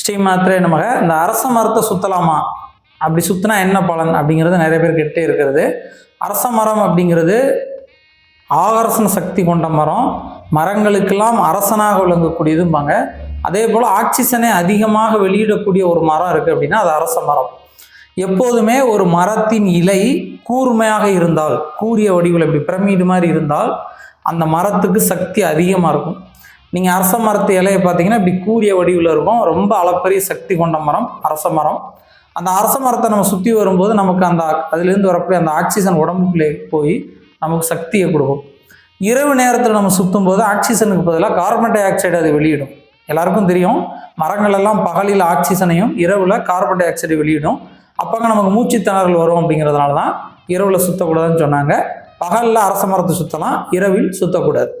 ஸ்ரீ மாத்திரை நமக. இந்த அரச மரத்தை சுத்தலாமா? அப்படி சுத்தினா என்ன பலன்? அப்படிங்கிறது நிறைய பேர் கேட்டே இருக்கிறது. அரச மரம் அப்படிங்கிறது ஆகர்ஷண சக்தி கொண்ட மரம். மரங்களுக்கெல்லாம் அரசனாக விளங்கக்கூடியதும்பாங்க. அதே போல் ஆக்சிஜனை அதிகமாக வெளியிடக்கூடிய ஒரு மரம் இருக்குது அப்படின்னா அது அரச மரம். எப்போதுமே ஒரு மரத்தின் இலை கூர்மையாக இருந்தால் கூரிய வடிவில் இப்படி பிரமிடு மாதிரி இருந்தால் அந்த மரத்துக்கு சக்தி அதிகமாக இருக்கும். நீங்கள் அரச மரத்து இலையை பார்த்தீங்கன்னா இப்படி கூரிய வடிவில் இருக்கும். ரொம்ப அளப்பரிய சக்தி கொண்ட மரம் அரச மரம். அந்த அரச மரத்தை நம்ம சுற்றி வரும்போது நமக்கு அந்த அதுலேருந்து வரக்கூடிய அந்த ஆக்சிஜன் உடம்புக்குள்ளே போய் நமக்கு சக்தியை கொடுக்கும். இரவு நேரத்தில் நம்ம சுற்றும் போது ஆக்சிஜனுக்கு பதிலாக கார்பன் டை ஆக்சைடு அது வெளியிடும். எல்லாருக்கும் தெரியும். மரங்கள் எல்லாம் பகலில் ஆக்சிஜனையும் இரவில் கார்பன் டை ஆக்சைடு வெளியிடும். அப்போங்க நமக்கு மூச்சு திணறல் வரும் அப்படிங்கிறதுனால தான் இரவில் சுற்றக்கூடாதுன்னு சொன்னாங்க. பகலில் அரச மரத்தை சுற்றலாம் இரவில் சுற்றக்கூடாது